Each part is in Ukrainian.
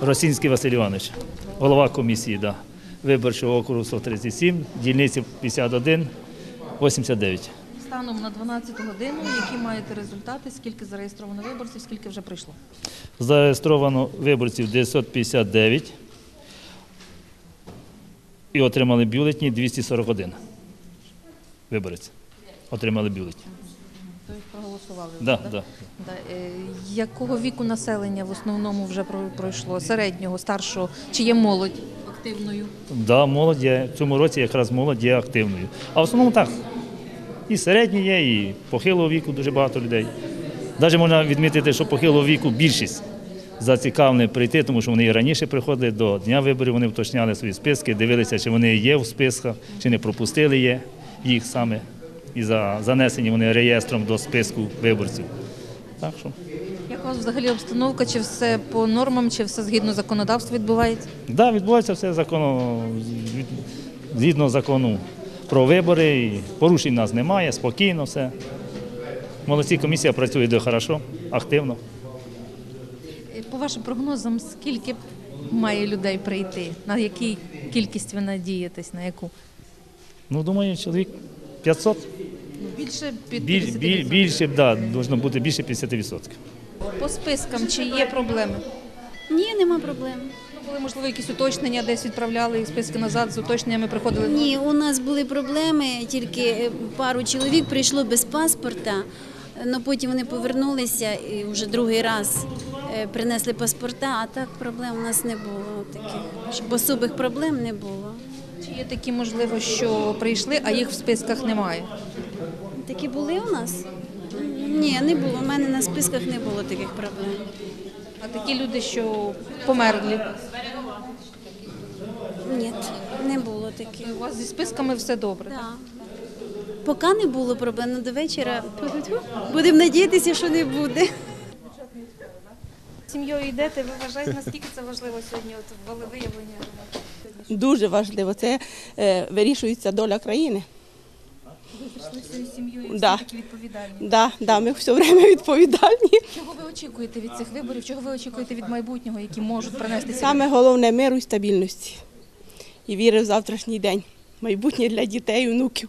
Росінський Василь Іванович, голова комісії да. виборчого округу 137, дільниці 51, 89. Станом на 12 годину, які маєте результати, скільки зареєстровано виборців, скільки вже прийшло? Зареєстровано виборців 959 і отримали бюлетні 241. Виборець. Отримали бюлетні. Тобто проголосували. вже, Да, да. Да. Е, Якого віку населення в основному вже про- пройшло? Середнього, старшого? Чи є молодь активною? Да, молодь є. В цьому році якраз молодь є активною. А в основному так. І середні є, і похилого віку дуже багато людей. Навіть можна відмітити, що похилого віку більшість зацікавлені прийти, тому що вони і раніше приходили до дня виборів, вони уточняли свої списки, дивилися, чи вони є в списках, чи не пропустили є їх саме. І за занесені вони реєстром до списку виборців. Так що. Як у вас взагалі обстановка? Чи все по нормам, чи все згідно законодавства відбувається? Так, да, відбувається все законно, згідно закону про вибори. І порушень у нас немає, спокійно все. Молодці, комісія працює дуже хорошо, активно. По вашим прогнозам, скільки має людей прийти? На якій кількість ви надієтесь? На яку? Ну, думаю, чоловік 500. Ну, Більше під Біль, 50%. біль, більше, да, должно бути більше 50%. По спискам чи є проблеми? Ні, нема проблем. Ну, були, можливо, якісь уточнення, десь відправляли і списки назад з уточненнями приходили. Ні, у нас були проблеми, тільки е, пару чоловік прийшло без паспорта, але потім вони повернулися і вже другий раз е, принесли паспорта, а так проблем у нас не було таких. Щоб особих проблем не було. Чи є такі, можливо, що прийшли, а їх в списках немає? Такі були у нас? Ні, не було. У мене на списках не було таких проблем. А такі люди, що померли. Ні, не було таких. У вас зі списками все добре. Да. Поки не було проблем, але до вечора будемо надіятися, що не буде. Сім'єю йдете, ви вважаєте, наскільки це важливо сьогодні от волевиявлення? Дуже важливо. Це е, вирішується доля країни. Ви прийшли своєю сім'єю Да. такі відповідальні. Да, да, ми все время відповідальні. Чого ви очікуєте від цих виборів? Чого ви очікуєте від майбутнього, які можуть принести Саме головне миру і стабільності. І віри в завтрашній день. Майбутнє для дітей, онуків.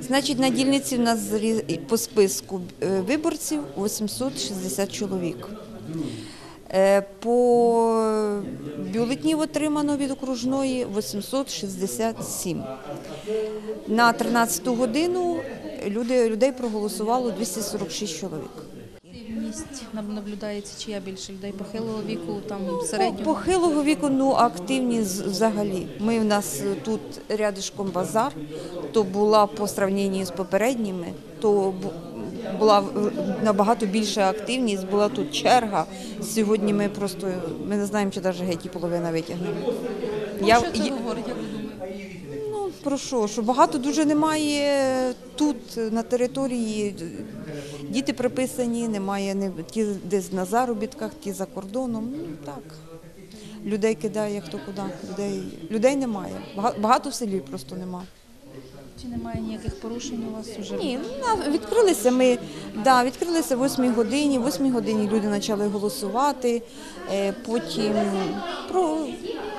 Значить, на дільниці в нас по списку е, виборців 860 чоловік. Е, По бюлетнів отримано від окружної 867. На 13 годину людей проголосувало 246 чоловік. Активність наблюдається, чия більше людей похилого віку, там Ну, середнього? Похилого віку, ну активні взагалі. Ми в нас е, тут рядишком базар, то була по сравненні з попередніми, то бу- була набагато більша активність, була тут черга. Сьогодні ми просто ми не знаємо, чи навіть геть і половина витягнемо. Я, що це я- говорить, як ви думаєте? ну, про що? Що багато дуже немає тут, на території. Діти приписані, немає не ті десь на заробітках, ті за кордоном. Ну так. Людей кидає хто куди. Людей, людей немає. Багато в селі просто немає. Чи немає ніяких порушень у вас вже? Ні, ну, відкрилися ми, да, відкрилися в 8 годині. В 8 годині люди почали голосувати. Е, потім про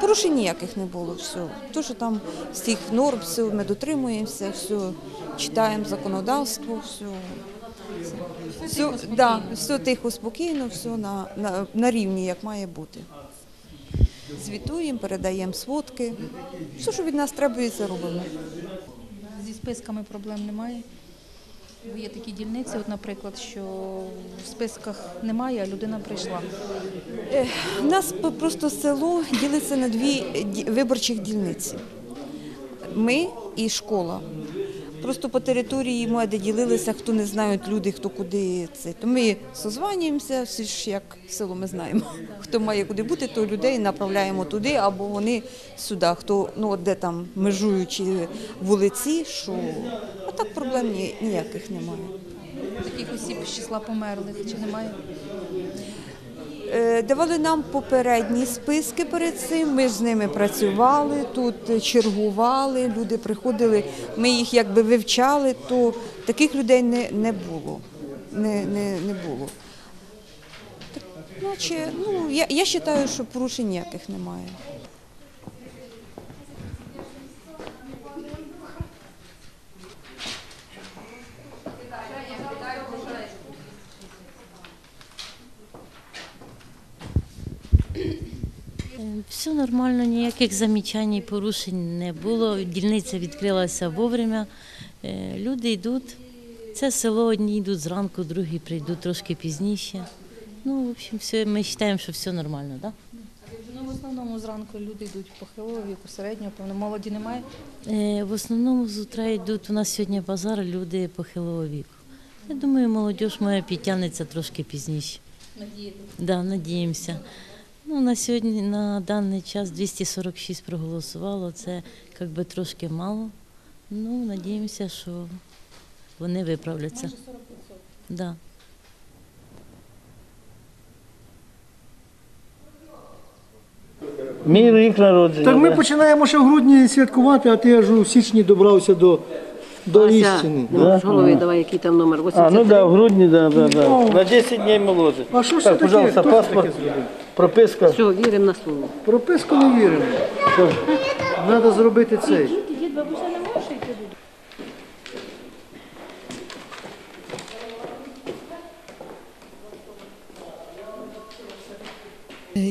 порушень ніяких не було. Все. То, що там всіх норм, все, ми дотримуємося, все, читаємо законодавство, все. Все, да, все тихо, спокійно, все на, на, на рівні, як має бути. Звітуємо, передаємо сводки. Все, що від нас требується, робимо. Зі списками проблем немає. Бо є такі дільниці, от, наприклад, що в списках немає, а людина прийшла. У нас по- просто село ділиться на дві виборчих дільниці. Ми і школа. Просто по території ми ділилися, хто не знають люди, хто куди це. То ми созванюємося, всі ж як село ми знаємо. Хто має куди бути, то людей направляємо туди, або вони сюди. Хто ну де там межуючі вулиці, що а так проблем ні- ніяких немає. Таких осіб з числа померлих чи немає? Е, Давали нам попередні списки перед цим. Ми з ними працювали тут, чергували, люди приходили. Ми їх якби вивчали, то таких людей не, не було. Не, не, не було. Так, наче, ну, я, я вважаю, що порушень ніяких немає. Все нормально, ніяких замічань, порушень не було. Дільниця відкрилася вовремя. Е, Люди йдуть. Це село одні йдуть зранку, другі прийдуть трошки пізніше. Ну, в общем, все, ми вважаємо, що все нормально, так? Ну, в основному зранку люди йдуть похилого віку, середнього, певно, молоді немає. Е, В основному з утра йдуть, у нас сьогодні базар, люди похилого віку. Я думаю, молодь моя підтягнеться трошки пізніше. Надієтесь. Да, надіємося. Ну, на сьогодні, на даний час 246 проголосувало. Це як би трошки мало. Ну, надіємося, що вони виправляться. Да. Мій рік народження. Так ми починаємо ще в грудні святкувати, а ти аж у січні добрався до, до істини. Да? Голови, давай, який там номер? А, ну да, в грудні, да, да, да. На 10 днів моложе. А що ж так, таке? пожалуйста, паспорт? Прописка. Все, віримо на слово. Прописку не віримо. Треба зробити цей.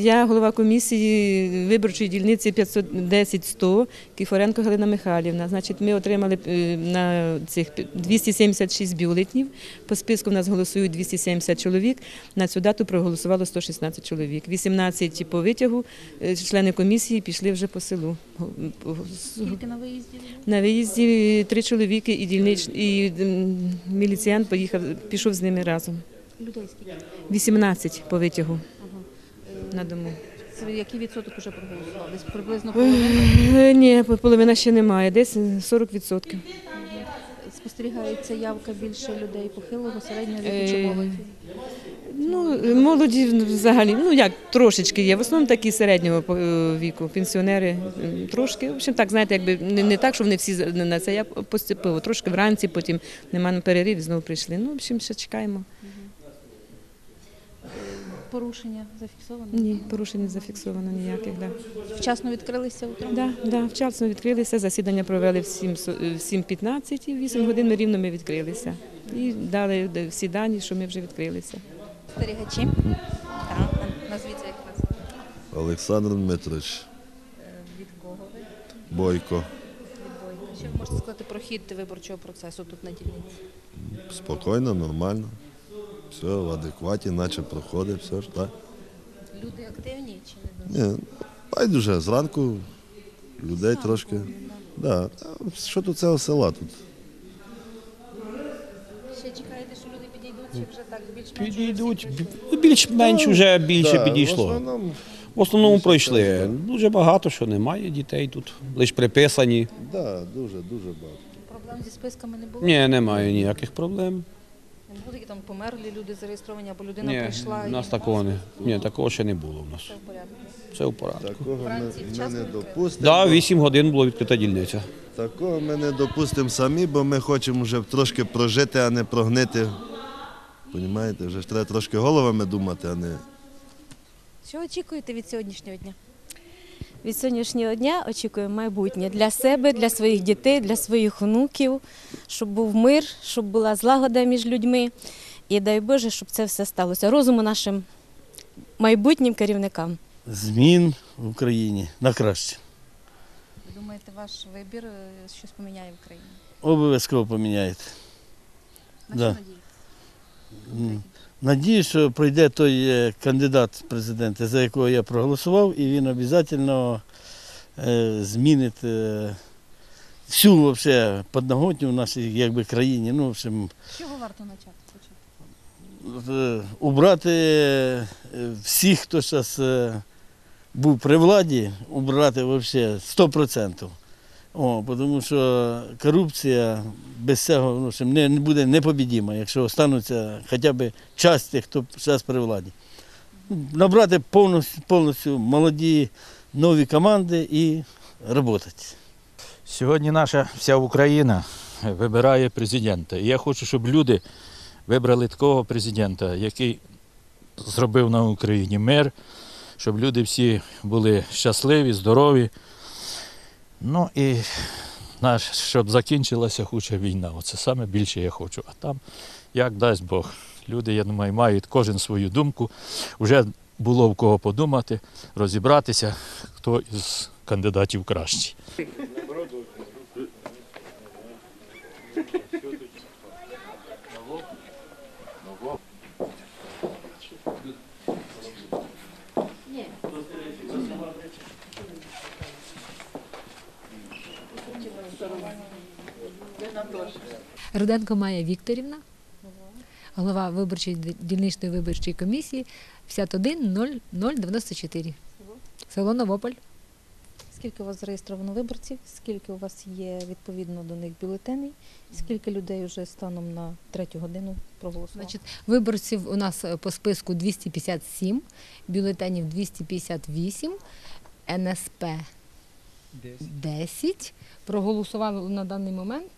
Я голова комісії виборчої дільниці 510-100 Кіфоренко Галина Михайлівна. Значить, ми отримали е, на цих 276 бюлетнів. По списку в нас голосують 270 чоловік. На цю дату проголосувало 116 чоловік. 18 по витягу. е, Члени комісії пішли вже по селу. Скільки на виїзді? На виїзді три чоловіки і дільнич і міліціян поїхав, пішов з ними разом. Людей скільки? 18 по витягу на дому. Це який відсоток вже проголосував? Десь приблизно половина. Ні, половина ще немає, десь 40%. Спостерігається явка більше людей похилого, середнього віку чи Е, молоді. Ну, молоді взагалі, ну як трошечки є. В основному такі середнього е, віку, пенсіонери трошки. В общем, так, знаєте, якби не, не так, що вони всі на це. Я поступила трошки вранці, потім нема на перерив, знову прийшли. Ну, в общем, ще чекаємо. Порушення зафіксовано? Ні, порушень не зафіксовано ніяких. Да. Вчасно відкрилися утром? Да, да, вчасно відкрилися, засідання провели в 7 со- в 7.15 і в 8 годин ми рівно ми відкрилися. І дали всі дані, що ми вже відкрилися. Спостерігачі? Так. Назвіться, як вас. Олександр Дмитрович Від кого ви? Бойко. Від Бойка. Що ви можете сказати про хід виборчого процесу тут на дільниці? Спокійно, нормально. Все в адекваті, наче проходить, все ж так. Люди активні чи не дуже? Ні, байдуже, зранку людей трошки. Да. та Що тут цього села тут? Ще чекаєте, що люди підійдуть, чи вже так більш-менш? Підійдуть. Більш-менш вже більше Да, В підійшло. основному, В основному пройшли. Дуже багато що немає дітей тут, лише приписані. да, дуже, дуже багато. Проблем зі списками не було? Ні, немає ніяких проблем. Не було, там померлі люди зареєстровані, або людина Ні, прийшла у і нас такого не. Ні, такого ще не було у нас. все в порядку. Все в порядку. Такого ми, ми вчасно не відкрили? допустимо. Да, 8 годин була відкрита дільниця. Такого ми не допустимо самі, бо ми хочемо вже трошки прожити, а не прогнити. Понімаєте, вже ж треба трошки головами думати, а не. Що очікуєте від сьогоднішнього дня? Від сьогоднішнього дня очікуємо майбутнє для себе, для своїх дітей, для своїх онуків, щоб був мир, щоб була злагода між людьми. І дай Боже, щоб це все сталося. Розуму нашим майбутнім керівникам. Змін в Україні на краще. Ви думаєте, ваш вибір е, щось поміняє в Україні? Обов'язково поміняєте. Да. М. Надіюсь, що пройде той е, кандидат в президенти, за якого я проголосував, і він обов'язково е, змінить е, всю вообще, подноготню в нашій якби, країні. Ну, в общем, чого варто почати? убрати всіх, хто зараз був при владі, убрати взагалі 100%. О, тому що корупція без цього ну, не, буде непобідіма, якщо остануться хоча б часть тих, хто зараз при владі. Набрати повністю, повністю молоді нові команди і працювати. Сьогодні наша вся Україна вибирає президента. І я хочу, щоб люди вибрали такого президента, який зробив на Україні мир, щоб люди всі були щасливі, здорові. Ну і наш, щоб закінчилася хуча війна. Оце саме більше я хочу. А там, як дасть Бог, люди, я думаю, мають кожен свою думку. Вже було в кого подумати, розібратися, хто із кандидатів кращий. Руденко Майя Вікторівна, голова виборчої дільничної виборчої комісії 510094. Село Новополь. Скільки у вас зареєстровано виборців? Скільки у вас є відповідно до них бюлетеней? Скільки людей вже станом на третю годину проголосувало? Значить, виборців у нас е, по списку 257, бюлетенів 258, НСП 10. Проголосували на даний момент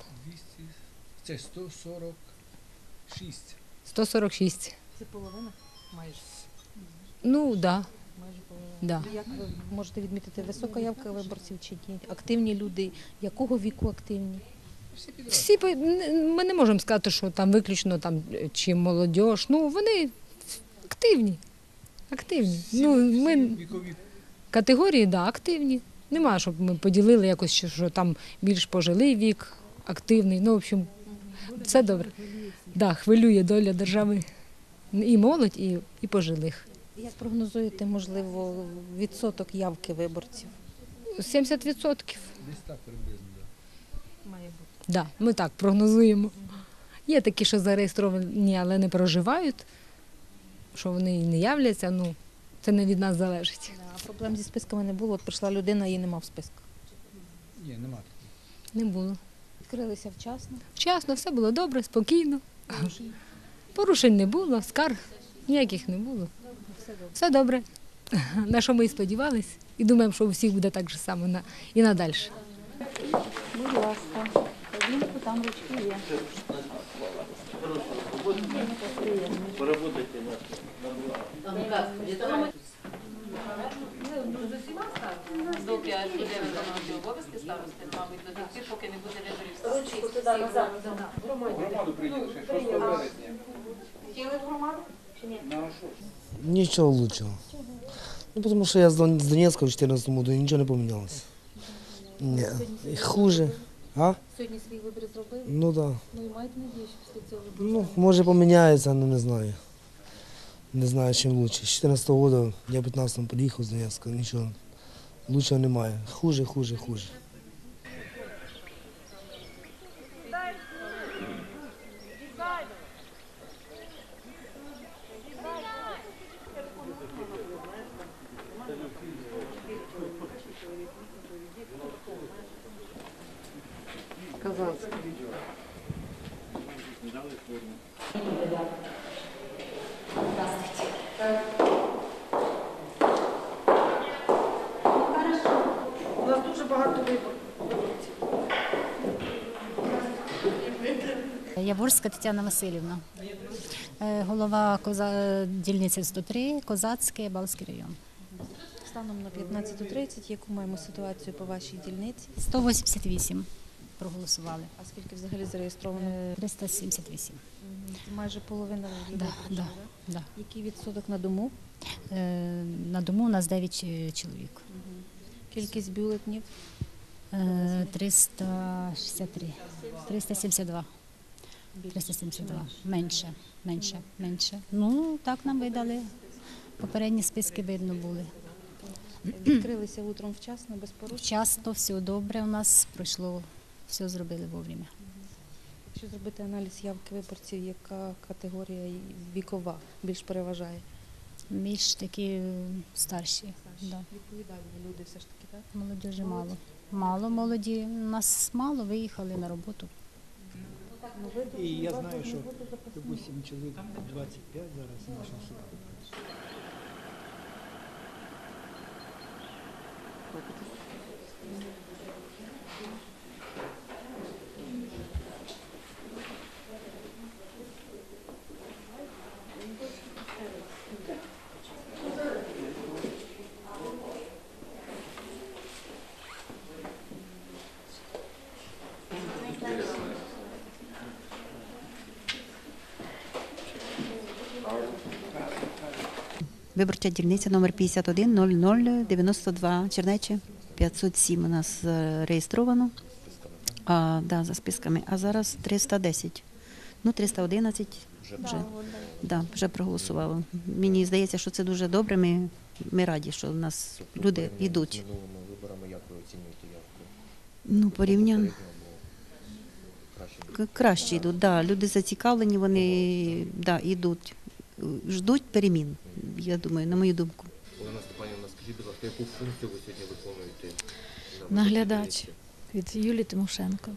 Це 146. 146. Це половина? Майже. Ну, так. Да. Майже половина. Да. Як ви можете відмітити, висока явка виборців чи ні? Активні люди? Якого віку активні? Всі по- ми не можемо сказати, що там виключно там чи молодь. Ну вони активні. Активні. Ну, ми Вікові категорії, да, активні. Немає, щоб ми поділили якось, що, що там більш пожилий вік, активний. Ну, в общем, все добре. Да, хвилює доля держави і молодь, і, і пожилих. Як прогнозуєте, можливо, відсоток явки виборців? 70%. десь так приблизно. Да. Має бути. Да, ми так прогнозуємо. Є такі, що зареєстровані, але не проживають, що вони і не являться. Ну, це не від нас залежить. А проблем зі списками не було. От прийшла людина, її нема в списках. Ні, нема такого. Не було. Відкрилися вчасно. Вчасно, все було добре, спокійно. Порушень не було, скарг ніяких не було. Все добре. На що ми і сподівались. І думаємо, що у всіх буде так же само на, і надалі. Будь ласка, там ручки є. Поработайте До 5 годин виконувати обов'язки старости, мабуть, до тих поки не буде виборів. Ручку туди, назад. Громаду прийняли 6 березня. Хотіли в громаду? Чи ні? На що? Ничего лучшего. Ну, потому что я с Дон- с Донецка в 2014 году, и ничего не поменялось. Нет. Хуже. А? Сьогодні свій вибір зробив? Ну да. Ну і маєте надію, що після цього вибору? Ну, може поміняється, але не знаю. Не знаю, чим краще. З 2014 року я в 15 приїхав з Донецька, нічого Лучшого немає. Хуже, хуже, хуже. Яворська Тетяна Васильівна, Е, голова коза... дільниці 103, Козацький, Балський район. Станом на 15.30, яку маємо ситуацію по вашій дільниці? 188 проголосували. А скільки взагалі зареєстровано? Е, 378. Це майже половина людей Да, да, да. Який відсоток на дому? Е, На дому у нас 9 е, чоловік. Кількість бюлетнів? Е, 363. 372. 372. Менше, менше, менше. Ну, так нам видали. Попередні списки видно були. Відкрилися утром вчасно, без порушень. Часто все добре у нас пройшло, все зробили вовремя. Якщо зробити аналіз явки виборців, яка категорія вікова більш переважає? Більш такі е, старші. Да. Відповідальні люди все ж таки, так? Молодежі мало. Мало молоді. Нас мало виїхали на роботу. І я знаю, що, допустим, чоловік 25 зараз в нашому суді. Виборча дільниця номер 51 0092 Чернечі 507 у нас зареєстровано. А, да, за списками. А зараз 310. Ну, 311 вже, да, вже проголосувало. Мені здається, що це дуже добре. Ми, ми раді, що у нас люди йдуть. минулими виборами як ви оцінюєте явку? Ну, порівняно. Краще Краще йдуть, да. люди зацікавлені, вони да, йдуть, ждуть перемін, я думаю, на мою думку. Олена Степанівна, скажіть, будь ласка, яку функцію ви сьогодні виконуєте? на Наглядач від Юлії Тимошенко.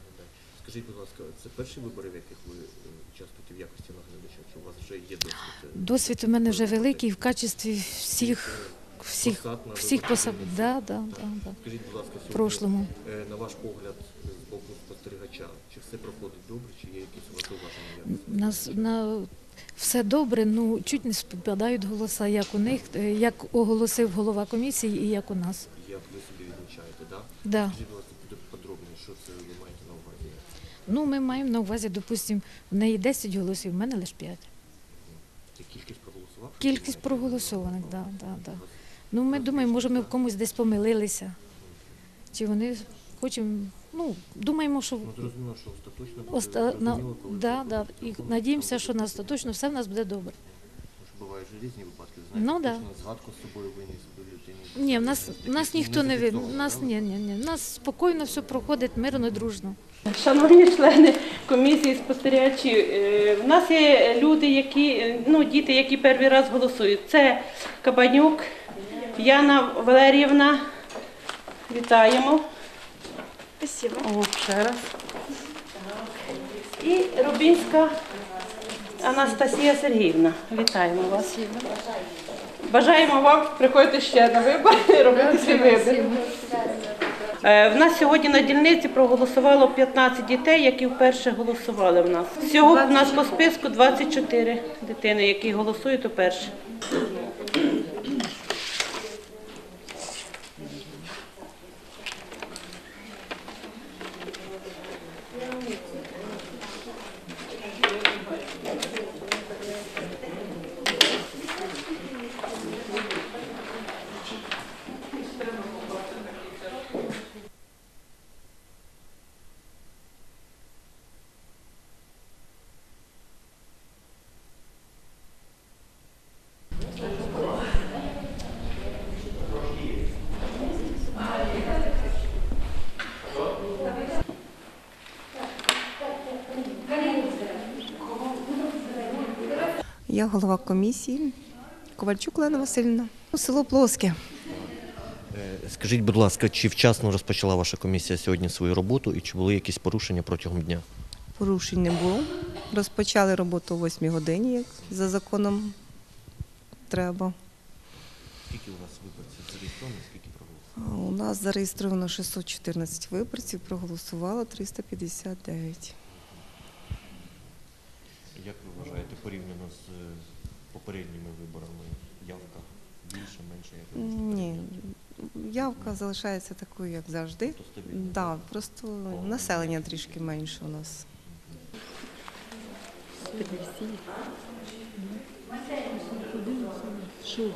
Скажіть, будь ласка, це перші вибори, в яких ви е, участвуєте в якості наглядача? Чи у вас вже є досвід? е, Досвід у мене вже великий в качестві всіх всіх Посад на всіх посад. Да, да, да, да. Скажіть, будь ласка, сьогодні, прошлому. е, на ваш погляд, з боку спостерігача, чи все проходить добре, чи є якісь у вас зауваження? У Нас на все добре, ну чуть не співпадають голоса, як у них, е, як оголосив голова комісії і як у нас. Як ви собі відмічаєте, так? Да. Скажіть, будь ласка, буде подробніше, що це ви маєте на увазі? Ну, ми маємо на увазі, допустимо, в неї 10 голосів, в мене лише 5. Це кількість проголосував? Кількість проголосованих, да, да, да. Ну, ми думаємо, може, ми в комусь десь помилилися. Чи вони хочемо, ну, думаємо, що Ну, зрозуміло, що остаточно буде Оста... на... коли да, да. І надіємося, що на остаточно все в нас буде добре. Тому що бувають же різні випадки. Знаєте, Ну, да. згадку з собою виніс до людини. Ні, в нас, в нас ніхто не видно. нас ні, ні, ні. У нас спокійно все проходить мирно дружно. Шановні члени комісії спостерігачі, е, в нас є люди, які е, ну діти, які перший раз голосують. Це Кабанюк Яна Валеріївна. Вітаємо. Спасибо. О, ще раз. І Рубінська Анастасія Сергіївна. Вітаємо вас. Бажаємо вам приходити ще на вибори, робити свій вибір. Е, В нас сьогодні на дільниці проголосувало 15 дітей, які вперше голосували в нас. Всього в нас по списку 24 дитини, які голосують уперше. Я голова комісії Ковальчук Лена Васильівна. Село Плоске. Е, Скажіть, будь ласка, чи вчасно розпочала ваша комісія сьогодні свою роботу і чи були якісь порушення протягом дня? Порушень не було. Розпочали роботу о 8 годині, як за законом треба. Скільки у вас виборців зареєстровано, скільки проголосували? У нас зареєстровано 614 виборців, проголосувало 359. Як ви вважаєте, порівняно з попередніми виборами, явка більше, менше? Як ви можете Ні, явка залишається такою, як завжди. стабільно, Да, просто населення трішки менше у нас. Що?